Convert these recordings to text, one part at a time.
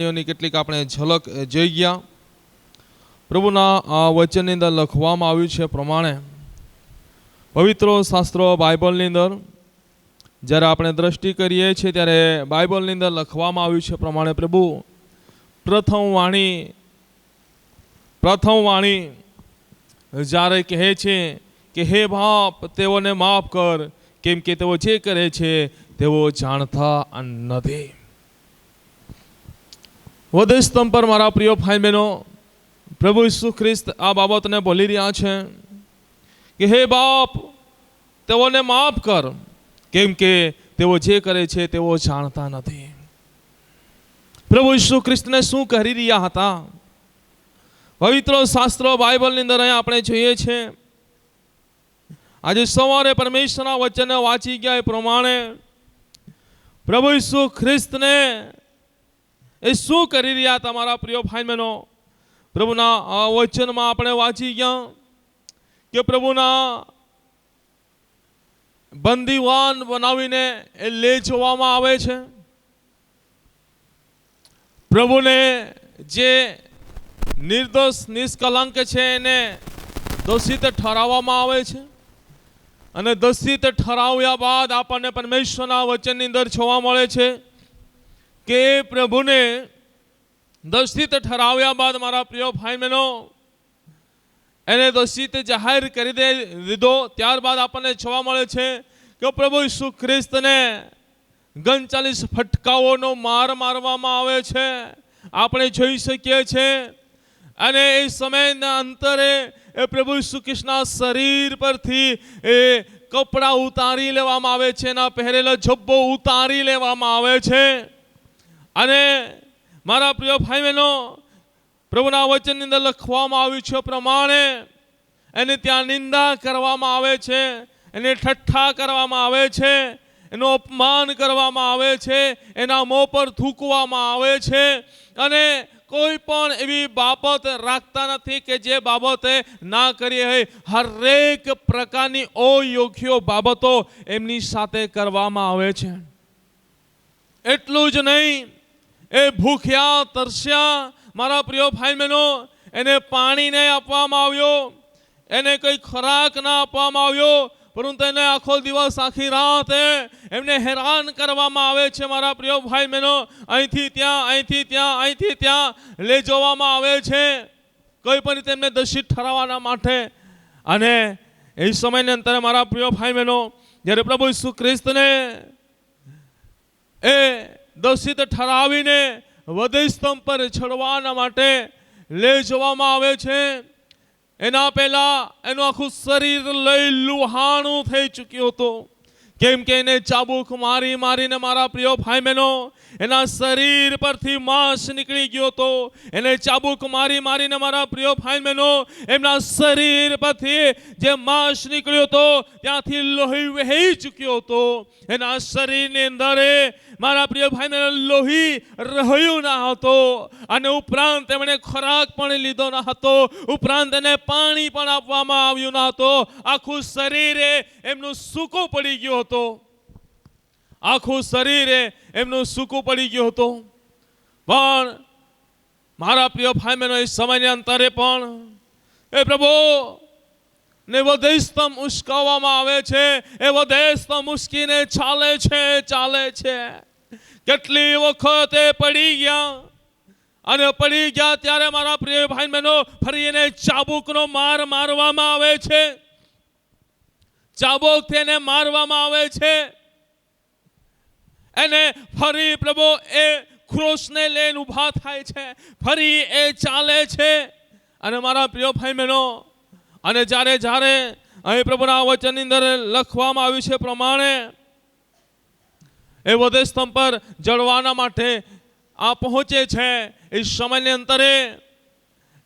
ની કેટલીક આપણે ઝલક જોઈ ગયા. પ્રભુના વચનની અંદર લખવામાં આવ્યું છે પ્રમાણે, પવિત્ર શાસ્ત્રો બાઇબલની અંદર, જ્યારે આપણે દ્રષ્ટિ કરીએ છીએ ત્યારે બાઇબલની અંદર લખવામાં આવ્યું છે પ્રમાણે, પ્રભુ, પ્રથમ વાણી પ્રથમ વાણી જ્યારે કહે છે કે હે બાપ, તેઓને માફ કર, કેમ કે તેઓ જે કરે છે તેઓ જાણતા નથી. વધુ સ્તંભ પર, મારા પ્રિય ભાઈ બહેનો, પ્રભુ ઈસુ ખ્રિસ્ત આ બાબતને બોલી રહ્યા છે કે હે બાપ, તેઓને માફ કર, કેમ કે તેઓ જે કરે છે તેઓ જાણતા નથી. પ્રભુ ઈસુ ખ્રિસ્તને શું કરી રહ્યા હતા? પવિત્ર શાસ્ત્રો બાઇબલની અંદર અહીંયા આપણે જોઈએ છીએ આજે સવારે પરમેશ્વરના વચ્ચેને વાંચી ગયા એ પ્રમાણે પ્રભુ ઈસુ ખ્રિસ્તને એ શું કરી રહ્યા તમારા પ્રિય ભાઈ બહેનો? પ્રભુના વચનમાં આપણે વાંચી ગયા કે પ્રભુના બંદીવાન બનાવીને એ લે જોવામાં આવે છે. પ્રભુને જે નિર્દોષ, નિષ્કલંક છે એને દોષિત ઠરાવવામાં આવે છે. અને દોષિત ઠરાવ્યા બાદ આપણને પરમેશ્વરના વચનની અંદર જોવા મળે છે. કે પ્રભુને દોષિત ઠરાવ્યા બાદ, મારા પ્રિય ભાઈ બહેનો, એને દોષિત જાહેર કરી દે દીધો ત્યારબાદ આપણને જોવા મળે છે કે પ્રભુ ઈસુ ખ્રિસ્તને ગણચાલીસ ફટકાઓનો માર મારવામાં આવે છે. આપણે જોઈ શકીએ છીએ અને એ સમયના અંતરે એ પ્રભુ ઈસુ ખ્રિસ્તના શરીર પરથી એ કપડાં ઉતારી લેવામાં આવે છે, એના પહેરેલો જબ્બો ઉતારી લેવામાં આવે છે. અને મારા પ્રિય ભાઈ બહેનો પ્રભુના વચનની અંદર લખવામાં આવ્યું છે પ્રમાણે, એને ત્યાં નિંદા કરવામાં આવે છે, એને ઠઠ્ઠા કરવામાં આવે છે, એનું અપમાન કરવામાં આવે છે, એના મોં પર થૂકવામાં આવે છે, અને કોઈ પણ એવી બાબત રાખતા નથી કે જે બાબતે ના કરી હોય હરેક પ્રકારની અયોગ્ય બાબતો એમની સાથે કરવામાં આવે છે. એટલું જ નહીં એ ભૂખ્યા, તરસ્યા, મારા પ્રિય ભાઈ બહેનો, એને પાણી નહીં આપવામાં આવ્યો, એને કંઈ ખોરાક ના આપવામાં આવ્યો, પરંતુ એને આખો દિવસ, આખી રાત એમને હેરાન કરવામાં આવે છે, મારા પ્રિય ભાઈ બહેનો. અહીંથી ત્યાં અહીંથી ત્યાં અહીંથી ત્યાં લઈ જવામાં આવે છે. કોઈ પણ રીતે એમને દોષિત ઠરાવવાના માટે. અને એ સમયની અંતરે મારા પ્રિય ભાઈ બહેનો, જ્યારે પ્રભુ ઈસુ ખ્રિસ્તને એ દોષિત ઠરાવીને વધે સ્તંભ પર ચડવાના માટે લઈ જવામાં આવે છે. એના પહેલા એનું આખું શરીર લઈ લુહાણું થઈ ચૂક્યું હતું. કેમ કે એને ચાબુક મારી મારીને મારા પ્રિય ભાઈ બહેનો, એના શરીર પરથી માંસ નીકળી ગયો હતો. એને ચાબુક મારી મારીને મારા પ્રિય ભાઈ બહેનો, એમના શરીર પરથી જે માંસ નીકળ્યો હતો, ત્યાંથી લોહી વહી ચૂક્યો હતો. એના શરીરની અંદર મારા પ્રિય ભાઈ બહેનો, લોહી રહ્યું ના હતો અને ઉપરાંત તેમણે ખોરાક પણ લીધો ન હતો. ઉપરાંત એને પાણી પણ આપવામાં આવ્યું ન હતો. આખું શરીરે એમનું સૂકું પડી ગયું હતો. આખું શરીરે એમનું સૂકું પડી ગયું હતું. પણ મારા પ્રિય ભાઈ એ સમયના અંતરે પણ એ પ્રભુ, ને વધે સ્તંભ ઉશ્કાવવામાં આવે છે, એ વધે સ્તંભ ઉશ્કીને ચાલે છે ચાલે છે. કેટલી વખત એ પડી ગયા અને પડી ગયા ત્યારે મારા પ્રિય ભાઈ બહેનો, ફરી એને ચાબુકનો માર મારવામાં આવે છે. ચાબુકથી એને મારવામાં આવે છે. એને ફરી પ્રભુ એ ક્રોસને લઈને ઊભા થાય છે. ફરી એ ચાલે છે. અને મારા પ્રિય ભાઈ બહેનો, અને જ્યારે જ્યારે અહીં પ્રભુના વચનની અંદર લખવામાં આવ્યું છે પ્રમાણે, એ વધે સ્તંભ પર જળવાના માટે આ પહોંચે છે. એ સમયની અંતરે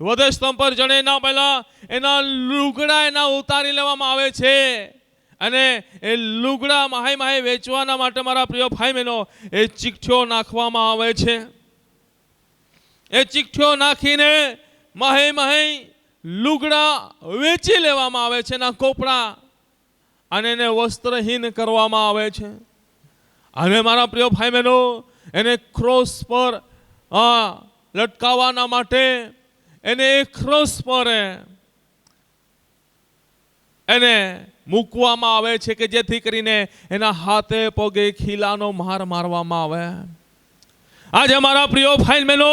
વધે સ્તંભ પર જણે ના પહેલા એના લુગડા એના ઉતારી લેવામાં આવે છે. અને એ લુગડા માહે માહે વેચવાના માટે મારા પ્રિય ભાઈ બહેનો, એ ચીઠ્ઠીઓ નાખવામાં આવે છે. એ ચીઠ્ઠીઓ નાખીને માહે માહે લુગડા વેચી લેવામાં આવે છે એના કોપડા અને એને વસ્ત્રહીન કરવામાં આવે છે. અને મારા પ્રિય ભાઈ બહેનો, એને ક્રોસ પર લટકાવવાના માટે એને એ ક્રોસ પર, એને મૂકવામાં આવે છે કે જેથી કરીને એના હાથે પગે ખીલાનો માર મારવામાં આવે. આજે મારા પ્રિય ભાઈ બહેનો,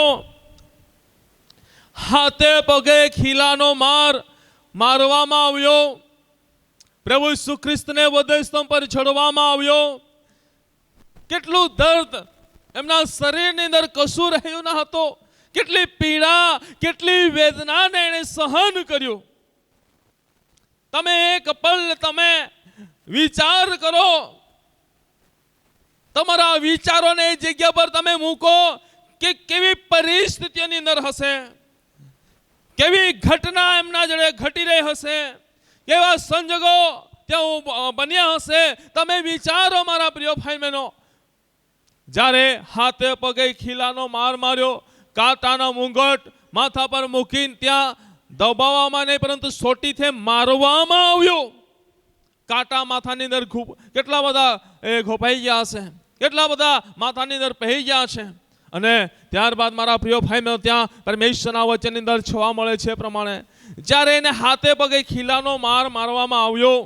હાથે પગે ખીલાનો માર મારવામાં આવ્યો. પ્રભુ ઈસુ ખ્રિસ્તને વધે સ્તંભ પર ચડવામાં આવ્યો. કેટલું દર્દ એમના શરીરની અંદર કશું રહ્યું ન હતો. કેટલી પીડા, કેટલી વેદનાને એણે સહન કર્યું. તમે એક પલ તમે વિચાર કરો. તમારા વિચારોને એ જગ્યા પર તમે મૂકો કે કેવી પરિસ્થિતિઓની અંદર હશે. કેવી ઘટના એમના જોડે ઘટી રહી હશે. કેવા સંજોગો ત્યાં બન્યા હશે. તમે વિચારો મારા પ્રિય ભાઈ બહેનો જ્યારે હાથે પગે ખીલાનો માર માર્યો, કાંટાનો મુંગટ માથા પર મૂકીને ત્યાં દબાવવામાં નહીં, પરંતુ સોટીથી મારવામાં આવ્યો. કાંટા માથાની અંદર ખૂબ, કેટલા બધા, એ, ઘોપાઈ ગયા છે કેટલા બધા માથાની અંદર પહેરી ગયા છે. અને ત્યારબાદ મારા પ્રિય ભાઈ મેં ત્યાં પરમેશ્વરના વચનની અંદર જોવા મળે છે પ્રમાણે. જ્યારે એને હાથે પગે ખીલાનો માર મારવામાં આવ્યો,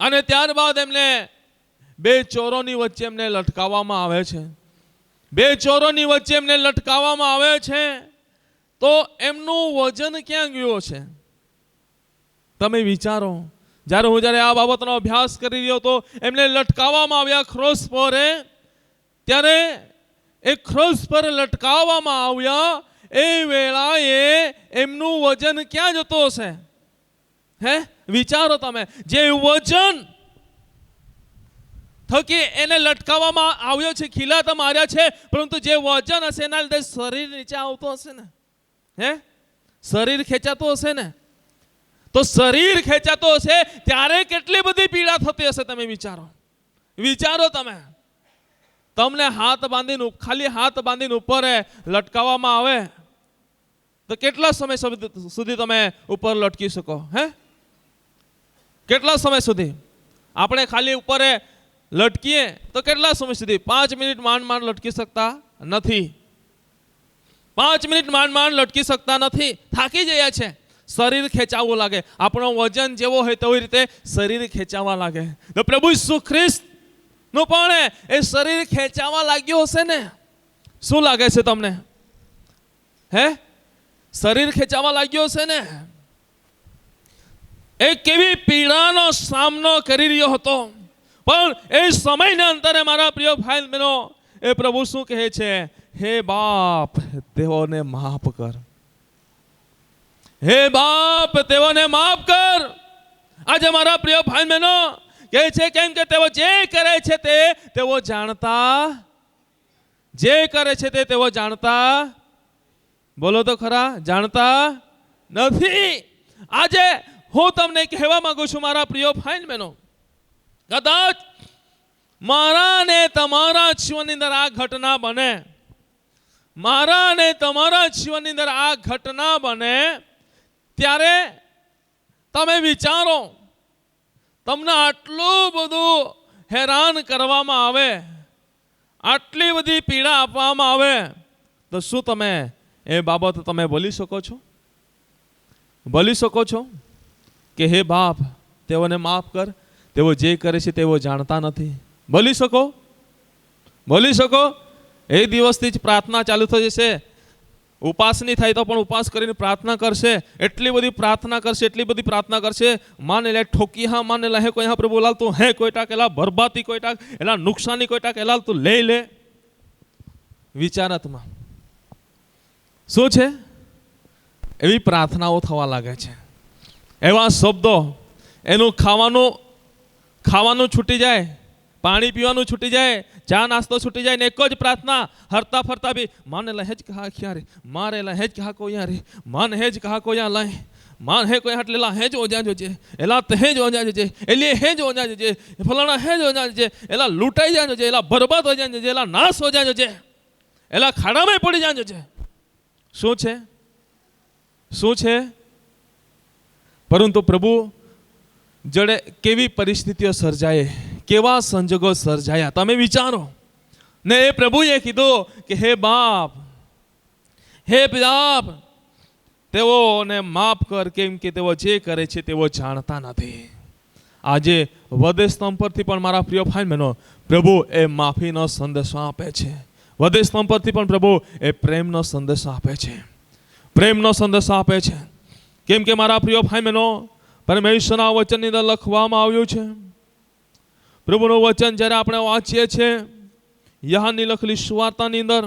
અને ત્યારબાદ એમને બે ચોરોની વચ્ચે એમને લટકાવવામાં આવે છે. બે ચોરોની વચ્ચે એમને લટકાવવામાં આવે છે. તો એમનું વજન ક્યાં ગયું છે? તમે વિચારો. જ્યારે હું જ્યારે આ બાબતનો અભ્યાસ કરી રહ્યો તો એમને લટકાવવામાં આવ્યા ક્રોસ પર ત્યારે એ ક્રોસ પર લટકાવવામાં આવ્યા, એ વેળાએ એમનું વજન ક્યાં જતું હશે? હે? વિચારો તમે. જે વજન થકી એને લટકાવવામાં આવ્યો છે, ખીલા તો માર્યા છે, પરંતુ જે વજન હશે એના લીધે શરીર નીચે આવતો હશે ને? હે? શરીર ખેંચાતું હશે ને? તો શરીર ખેંચાતું હશે ત્યારે કેટલી બધી પીડા થતી હશે તમે વિચારો. વિચારો તમે. તમને હાથ બાંધીને ખાલી હાથ બાંધીને ઉપર લટકાવવામાં આવે. તો કેટલા સમય સુધી- તમે ઉપર લટકી શકો, હે? કેટલા સમય સુધી? આપણે ખાલી ઉપર લટકીએ તો કેટલા સમય સુધી? પાંચ મિનિટ માંડ માંડ લટકી શકતા નથી. પાંચ મિનિટ માંડ માંડ લટકી શકતા નથી. થાકી ગયા છે. શરીર ખેંચાવવું લાગે. આપણો વજન જેવો હોય તેવી રીતે શરીર ખેંચાવા લાગે. તો પ્રભુ ઈસુ ખ્રિસ્તનું પણ એ શરીર ખેંચાવા લાગ્યું હશે ને? શું લાગે છે તમને? હે? શરીર ખેંચાવા લાગ્યો હશે ને? એ કેવી પીડાનો સામનો કરી રહ્યો હતો. પણ એ સમયના અંતરે, મારા પ્રિય ભાઈ બહેનો એ પ્રભુ શું કહે છે? હે બાપ, તેઓને માફ કર. હે બાપ, તેઓને માફ કર. આજે મારા પ્રિય ભાઈ બહેનો, કહે છે કેમ કે તેઓ જે કરે છે તે તેઓ જાણતા, જે કરે છે તે તેઓ જાણતા. બોલો તો ખરા, જાણતા નથી. આજે હું તમને કહેવા માંગુ છું, મારા પ્રિય ભાઈ બહેનો, કદાચ મારા ને તમારા જીવનની અંદર આ ઘટના બને. મારા અને તમારા જીવનની અંદર આ ઘટના બને ત્યારે તમે વિચારો, તમને આટલું બધું હેરાન કરવામાં આવે, આટલી બધી પીડા આપવામાં આવે, તો શું તમે એ બાબત તમે બોલી શકો છો? બોલી શકો છો કે હે બાપ, તેઓને માફ કર, તેઓ જે કરે છે તેઓ જાણતા નથી. બોલી શકો? બોલી શકો? એ દિવસથી જ પ્રાર્થના ચાલુ થઈ જશે. ઉપાસની થાય તો પણ ઉપાસ કરીને પ્રાર્થના કરશે. એટલી બધી પ્રાર્થના કરશે, એટલી બધી પ્રાર્થના કરશે. માને લે ઠોકી હા, માને લે હે કોઈ હા પ્રભુ, લાલ તું હે કોઈ ટાક, એલા બરબાતી કોઈ ટાક, એલા નુકસાની કોઈ ટાક, એલા તું લઈ લે. વિચારાતમાં. શું છે? એવી પ્રાર્થનાઓ થવા લાગે છે. એવા શબ્દો, એનું ખાવાનું ખાવાનું છૂટી જાય. પાણી પીવાનું છૂટી જાય, ચા નાસ્તો છૂટી જાય ને એક જ પ્રાર્થના, હરતા ફરતા બી, માને લહેજ કહા ક્યાં રે મારે લહેજ કહા કો યાં રે માન હેજ કહા કો યા લાય? માન હે કોઈ હાટલે લા હેજ ઓજા જોજે એલા તહેજ ઓજા જોજે એલી હેજ ઓજા જોજે ફલાણા હેજ ઓજા જોજે એલા લૂંટાઈ જાય જોજે એલા બરબાદ હોય જાય જોજે એલા નાશ હો જાય જોજે એલા ખાડામાં પડી જાય જોજે શું છે? શું છે? પરંતુ પ્રભુ, જડે કેવી પરિસ્થિતિઓ સર્જાય? કેવા સંજોગો સર્જાયા? તમે વિચારો. ને એ પ્રભુએ કીધું કે, હે બાપ હે બાપ તેઓને માફ કર, કેમ કે તેઓ જે કરે છે તેઓ જાણતા નથી. આજે વધે સ્તંભ પરથી પણ મારા પ્રિય ભાઈ બહેનો, પ્રભુ એ માફીનો સંદેશો આપે છે. વધે સ્તંભ પરથી પણ પ્રભુ એ પ્રેમનો સંદેશો આપે છે. પ્રેમનો સંદેશો આપે છે. કેમ કે મારા પ્રિય ભાઈ બહેનો, પરમેશ્વરના વચનની અંદર લખવામાં આવ્યું છે પ્રભુનું વચન જ્યારે આપણે વાંચીએ છીએ યહાની લખેલી સુવાર્તાની અંદર,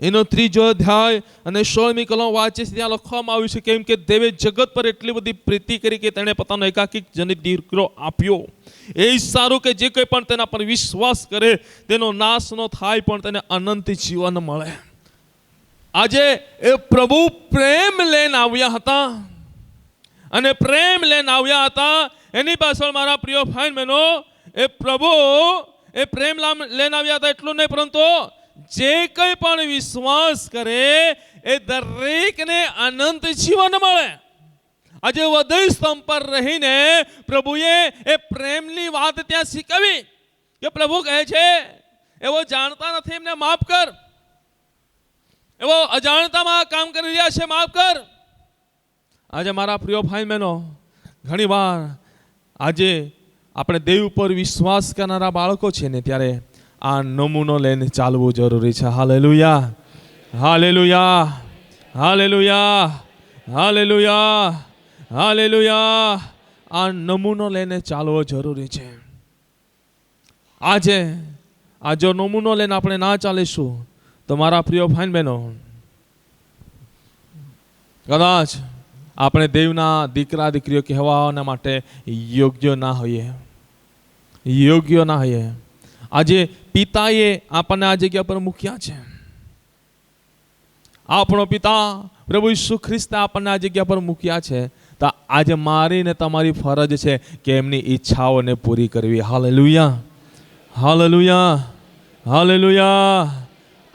એનો ત્રીજો અધ્યાય અને સોળમી કલમ વાંચે છે, ત્યાં લખવામાં આવ્યું છે કેમ કે દેવે જગત પર એટલી બધી પ્રીતિ કરી કે તેણે પોતાનો એકાકી જનિત દીકરો આપ્યો. એ સારું કે જે કંઈ પણ તેના પર વિશ્વાસ કરે, તેનો નાશ ન થાય, પણ તેને અનંત જીવન મળે. આજે એ પ્રભુ પ્રેમ લઈને આવ્યા હતા. અને પ્રેમ લઈને આવ્યા હતા એની પાછળ મારા પ્રિય ભાઈ બહેનો, એ પ્રભુ, એ પ્રેમ લઈને આવ્યા હતા એટલું નહીં, પરંતુ જે કંઈ પણ વિશ્વાસ કરે, એ દરેકને અનંત જીવન મળે. આજે વધુ સ્તંભ પર રહીને પ્રભુએ એ પ્રેમની વાત ત્યાં શીખવી કે પ્રભુ કહે છે, એવો જાણતા નથી, એમને માફ કર. એવો અજાણતામાં કામ કરી રહ્યા છે, માફ કર. આજે મારા પ્રિય ભાઈ બહેનો ઘણી વાર આજે આપણે દેવ ઉપર વિશ્વાસ કરનારા બાળકો છે ને ત્યારે આ નમૂનો લઈને ચાલવું જરૂરી છે. Hallelujah. Hallelujah. Hallelujah. Hallelujah. Hallelujah. આ નમૂનો લઈને ચાલવો જરૂરી છે. આજે આ જો નમૂનો લઈને આપણે ના ચાલીશું, તો મારા પ્રિય ભાઈ બહેનો કદાચ આપણે દેવના દીકરા દીકરીઓ કહેવાના માટે યોગ્ય ના હોઈએ. યોગ્ય ના હોઈએ. આજે પિતાએ આપણને આ જગ્યા પર મૂક્યા છે. આપણો પિતા પ્રભુ ઈસુ ખ્રિસ્તે આપણને આ જગ્યા પર મૂક્યા છે. તો આજે મારી ને તમારી ફરજ છે કે એમની ઈચ્છાઓને પૂરી કરવી. હાલેલુયા. હાલેલુયા. હાલેલુયા.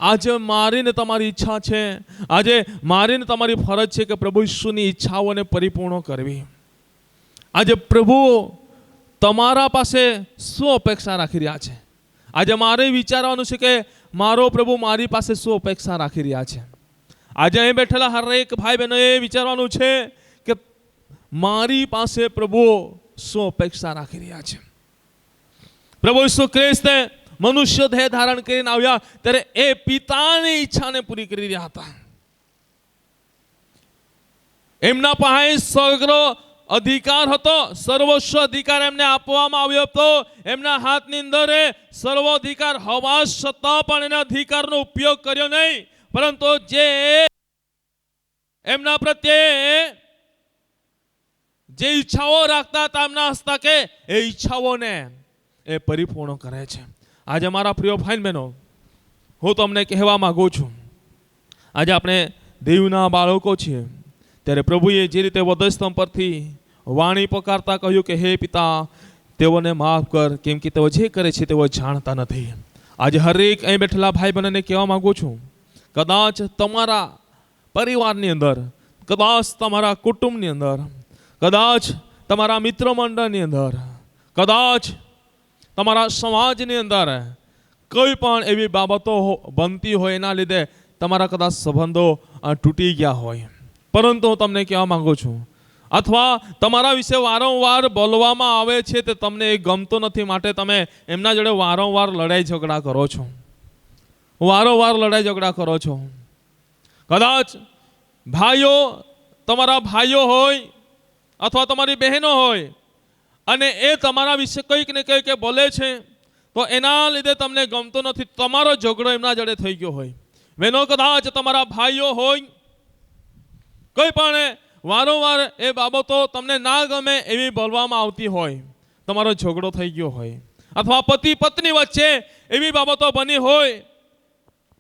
આજે મારીને તમારી ઈચ્છા છે. આજે મારીને તમારી ફરજ છે કે પ્રભુ ઈશ્વરની ઈચ્છાઓને પરિપૂર્ણ કરવી. આજે પ્રભુ તમારા પાસે શું અપેક્ષા રાખી રહ્યા છે? આજે મારે વિચારવાનું છે કે મારો પ્રભુ મારી પાસે શું અપેક્ષા રાખી રહ્યા છે? આજે અહીં બેઠેલા હરેક ભાઈ બહેનોએ વિચારવાનું છે કે મારી પાસે પ્રભુ શું અપેક્ષા રાખી રહ્યા છે? પ્રભુ ઈસુ ખ્રિસ્તે મનુષ્ય દેહ ધારણ કરીને આવ્યા ત્યારે એ પિતાની ઈચ્છાને પૂરી કરી રહ્યા હતા. એમના પાસે સગ્ર અધિકાર હતો, સર્વસ્વ અધિકાર એમને આપવામાં આવ્યો હતો. એમના હાથની અંદર સર્વ અધિકાર હોવા છતાં પણ એના અધિકારનો ઉપયોગ કર્યો નહીં. પરંતુ જે એમના પ્રત્યે જે ઈચ્છાઓ રાખતા હતા એમના હસ્તકે, એ ઈચ્છાઓને એ પરિપૂર્ણ કરે છે. આજે મારા પ્રિય ભાઈ બહેનો, હું તમને કહેવા માગું છું, આજે આપણે દેવના બાળકો છીએ, ત્યારે પ્રભુએ જે રીતે વધસ્તંભ પરથી વાણી પકારતા કહ્યું કે, હે પિતા, તેઓને માફ કર, કેમ કે તેઓ જે કરે છે તેઓ જાણતા નથી. આજે હરેક અહીં બેઠેલા ભાઈ બહેનોને કહેવા માગું છું, કદાચ તમારા પરિવારની અંદર, કદાચ તમારા કુટુંબની અંદર, કદાચ તમારા મિત્ર મંડળની અંદર, કદાચ તમારા સમાજની અંદર કોઈ પણ એવી બાબતો બનતી હોય એના લીધે તમારા કદાચ સંબંધો તૂટી ગયા હોય. પરંતુ હું તમને કહેવા માંગુ છું, અથવા તમારા વિશે વારંવાર બોલવામાં આવે છે તે તમને એ ગમતો નથી માટે તમે એમના જોડે વારંવાર લડાઈ ઝઘડા કરો છો. વારંવાર લડાઈ ઝઘડા કરો છો. કદાચ ભાઈઓ, તમારા ભાઈઓ હોય, અથવા તમારી બહેનો હોય અને એ તમારા વિશે કંઈક ને કંઈક બોલે છે, તો એના લીધે તમને ગમતો નથી. તમારો ઝઘડો એમના જોડે થઈ ગયો હોય. બહેનો કદાચ તમારા ભાઈઓ હોય, કોઈ પણ વારંવાર એ બાબતો તમને ના ગમે એવી બોલવામાં આવતી હોય, તમારો ઝઘડો થઈ ગયો હોય. અથવા પતિ પત્ની વચ્ચે એવી બાબતો બની હોય,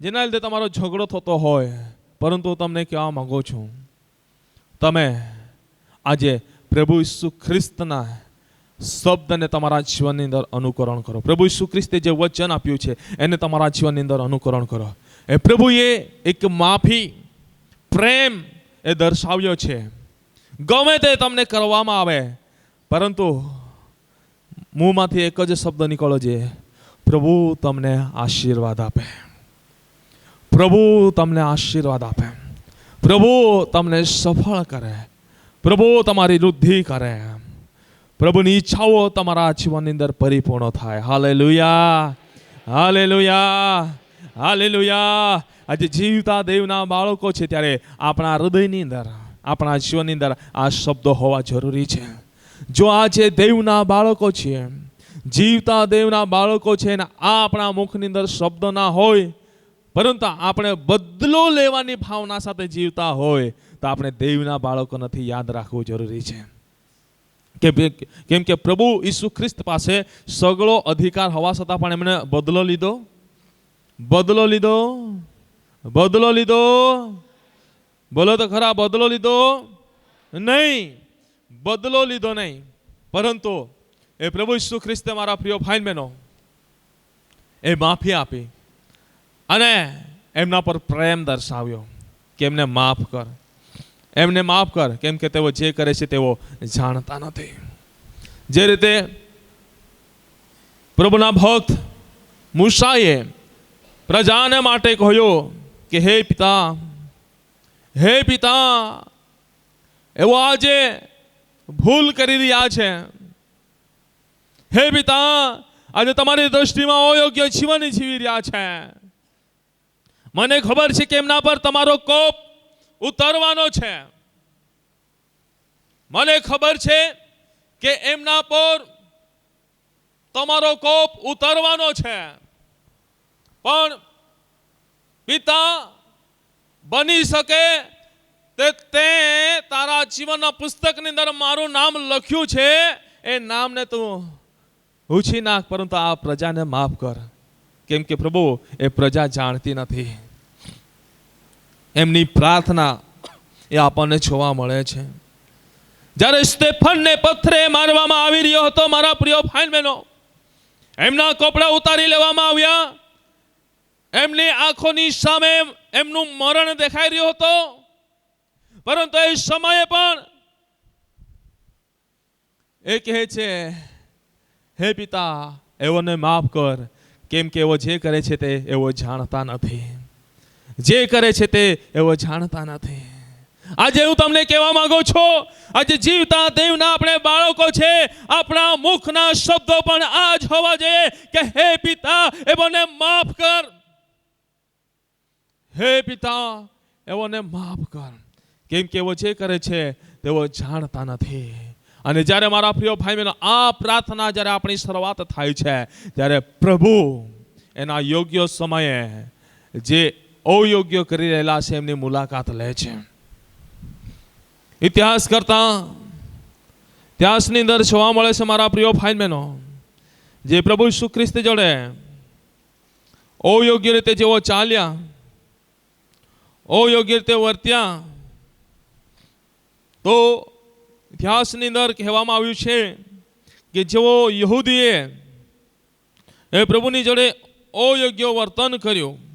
જેના લીધે તમારો ઝઘડો થતો હોય. પરંતુ તમને કહેવા માગો છું, તમે આજે પ્રભુ ઈસુ ખ્રિસ્તના શબ્દને તમારા જીવનની અંદર અનુકરણ કરો. પ્રભુ ઈસુ ખ્રિસ્તે જે વચન આપ્યું છે, એને તમારા જીવનની અંદર અનુકરણ કરો. એ પ્રભુએ એક માફી, પ્રેમ એ દર્શાવ્યો છે. ગમે તે તમને કરવામાં આવે, પરંતુ મોંમાંથી એક જ શબ્દ નીકળો છે પ્રભુ તમને આશીર્વાદ આપે. પ્રભુ તમને આશીર્વાદ આપે. પ્રભુ તમને સફળ કરે. પ્રભુ તમારી વૃદ્ધિ કરે. પ્રભુની ઈચ્છાઓ તમારા જીવનની અંદર પરિપૂર્ણ થાય. હાલે લુયા હાલે લુયા હાલે લુયા આજે જીવતા દેવના બાળકો છે ત્યારે આપણા હૃદયની અંદર, આપણા જીવનની અંદર આ શબ્દો હોવા જરૂરી છે. જો આજે દેવના બાળકો છીએ જીવતા દેવના બાળકો છે ને આ આપણા મુખની અંદર શબ્દ ના હોય, પરંતુ આપણે બદલો લેવાની ભાવના સાથે જીવતા હોય, તો આપણે દેવના બાળકો નથી યાદ રાખવું જરૂરી છે. કે કેમ કે પ્રભુ ઈસુ ખ્રિસ્ત પાસે સગળો અધિકાર હોવા છતાં પણ એમણે બદલો લીધો. બદલો લીધો. બદલો લીધો. બોલો તો ખરા, બદલો લીધો? નહીં. બદલો લીધો નહીં. પરંતુ એ પ્રભુ ઈસુ ખ્રિસ્તે મારા પ્રિય ભાઈ બહેનો, એ માફી આપી અને એમના પર પ્રેમ દર્શાવ્યો કે એમને માફ કર. એમને માફ કર. કેમ કે તેઓ જે કરે છે તેઓ જાણતા નથી. જે રીતે પ્રભુના ભક્ત મૂસાએ પ્રજાને માટે કહ્યું કે, હે પિતા હે પિતા, એવો આજે ભૂલ કરી રહ્યા છે. હે પિતા, આજે તમારી દ્રષ્ટિમાં અયોગ્ય જીવન જીવી રહ્યા છે. મને ખબર છે કે એમના પર તમારો કોપ ઉતરવાનો છે. મને ખબર છે કે એમના પર તમારો કોપ ઉતરવાનો છે. પણ પિતા બની શકે તે તે તારા જીવનના પુસ્તકની અંદર મારું નામ લખ્યું છે. એ નામને તું ઉછી નાખ, પરંતુ આ પ્રજાને માફ કર. કેમ કે પ્રભુ, એ પ્રજા જાણતી નથી. એમની પ્રાર્થના એ આપણને જોવા મળે છે. જ્યારે સ્ટેફનને પથ્થરે મારવામાં આવી રહ્યો હતો, મારા પ્રિય ફાઇન બહેનો, એમના કપડા ઉતારી લેવામાં આવ્યા. એમની આંખોની સામે એમનું મરણ દેખાઈ રહ્યું હતો. પરંતુ એ સમયે પણ એ કહે છે, હે પિતા એવોને માફ કર. કેમ કે એવો જે કરે છે તે એવો જાણતા નથી. જે કરે છે તે એવો જાણતા નથી. આજે હું તમને કહેવા માંગુ છું, આજે જીવતા દેવના આપણે બાળકો છે, આપણા મુખના શબ્દો પણ આ જ હોવા જોઈએ કે હે પિતા એવોને માફ કર. હે પિતા એવોને માફ કર. કેમ કે એવો જે કરે છે, તેઓ જાણતા નથી. અને જ્યારે મારા પ્રિય ભાઈ બહેનો આ પ્રાર્થના જ્યારે આપણી શરૂઆત થાય છે, ત્યારે પ્રભુ એના યોગ્ય સમયે જે અયોગ્ય કરી રહેલા છે, એમની મુલાકાત લે છે. ઇતિહાસ કરતા ઇતિહાસની અંદર જોવા મળે છે, મારા પ્રિય ફાઇનમેનો જે પ્રભુ ઈસુ ખ્રિસ્ત જોડે અયોગ્ય રીતે જેઓ ચાલ્યા, અયોગ્ય રીતે વર્ત્યા, તો ઇતિહાસની અંદર કહેવામાં આવ્યું છે કે જેઓ યહૂદીએ એ પ્રભુની જોડે અયોગ્ય વર્તન કર્યું.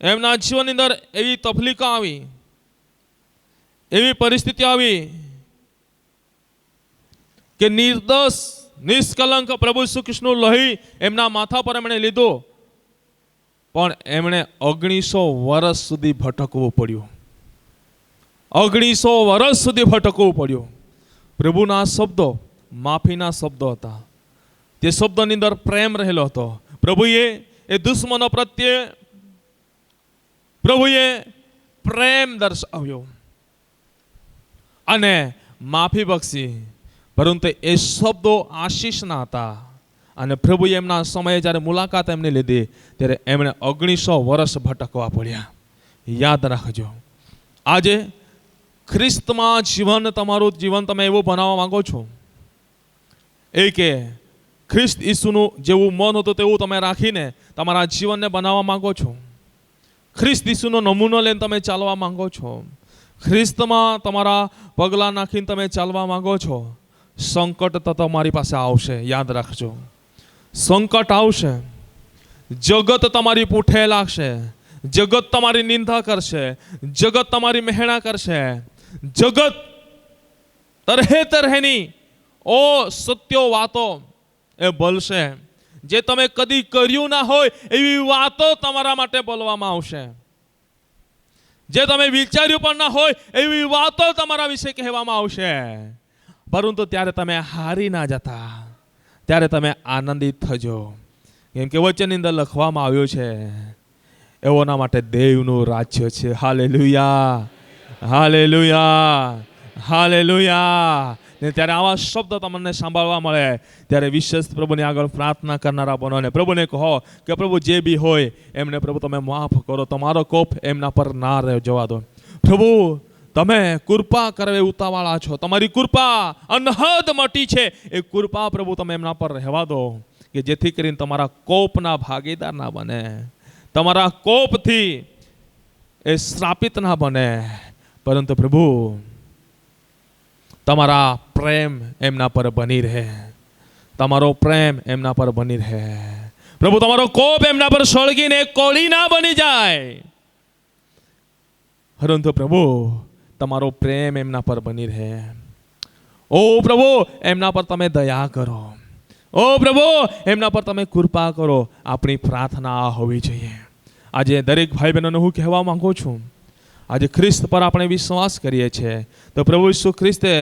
એમના જીવનની અંદર એવી તકલીફો આવી, એવી પરિસ્થિતિ આવી કે નિર્દોષ, નિષ્કલંક પ્રભુ શ્રી કૃષ્ણનું લોહી એમના માથા પર એમણે લીધું. પણ એમણે ઓગણીસો વર્ષ સુધી ભટકવું પડ્યું. ઓગણીસો વર્ષ સુધી ભટકવું પડ્યું. પ્રભુના શબ્દો માફીના શબ્દો હતા. તે શબ્દોની અંદર પ્રેમ રહેલો હતો. પ્રભુએ એ દુશ્મનો પ્રત્યે પ્રભુએ પ્રેમ દર્શાવ્યો અને માફી બક્ષી. પરંતુ એ શબ્દો આશીષના હતા. અને પ્રભુએ એમના સમયે જ્યારે મુલાકાત એમને લીધી, ત્યારે એમણે ઓગણીસો વર્ષ ભટકવા પડ્યા. યાદ રાખજો. આજે ખ્રિસ્તમાં જીવન, તમારું જીવન તમે એવું બનાવવા માંગો છો? એ કે ખ્રિસ્ત ઈસુનું જેવું મન હતું તેવું તમે રાખીને તમારા જીવનને બનાવવા માંગો છો? ખ્રિસ્ત ઈસુનો નમૂનો લઈને તમે ચાલવા માંગો છો. ખ્રિસ્તમાં તમારા પગલાં નાખીને તમે ચાલવા માંગો છો. સંકટ તો તમારી પાસે આવશે, યાદ રાખજો. સંકટ આવશે. જગત તમારી પૂઠે લાગશે. જગત તમારી નિંદા કરશે. જગત તમારી મહેણા કરશે. જગત તરહે તરહેની ઓ સત્યો વાતો એ બોલશે જે તમે કદી કર્યું ના હોય એવી વાતો તમારા માટે બોલવામાં આવશે. જે તમે વિચાર્યું પણ ના હોય એવી વાતો તમારા વિશે કહેવામાં આવશે. પરંતુ ત્યારે તમે હારી ના જતા. ત્યારે તમે આનંદિત થજો. કેમ કે વચનની અંદર લખવામાં આવ્યું છે, એઓના માટે દેવનું રાજ્ય છે. હાલે લુયા હાલે લુયા હાલે લુયા ને ત્યારે આવા શબ્દ તમને સાંભળવા મળે. ત્યારે વિશેષ પ્રભુની આગળ પ્રાર્થના કરનારા બનો અને પ્રભુને કહો કે પ્રભુ જે બી હોય, એમને પ્રભુ તમે માફ કરો, તમારો કોપ એમના પર ના રહે જવા દો. પ્રભુ, તમે કૃપા કરવે ઉતાવાળા છો. તમારી કૃપા અનહદ મટી છે. એ કૃપા પ્રભુ તમે એમના પર રહેવા દો, કે જેથી કરીને તમારા કોપના ભાગીદાર ના બને. તમારા કોપથી એ શ્રાપિત ના બને. પરંતુ પ્રભુ, તમારા પ્રેમ એમના પર બની રહે. તમારો પ્રેમ એમના પર બની રહે. પ્રભુ, તમારો કોપ એમના પર સળગીને કોળી ના બની જાય. પરંતુ પ્રભુ, તમારો પ્રેમ એમના પર બની રહે. ઓ પ્રભુ, એમના પર તમે દયા કરો. ઓ પ્રભુ, એમના પર તમે કૃપા કરો. આપણી પ્રાર્થના હોવી જોઈએ. આજે દરેક ભાઈ બહેનોને હું કહેવા માગું છું. આજે ખ્રિસ્ત પર આપણે વિશ્વાસ કરીએ છીએ. તો પ્રભુ ઈસુ ખ્રિસ્તે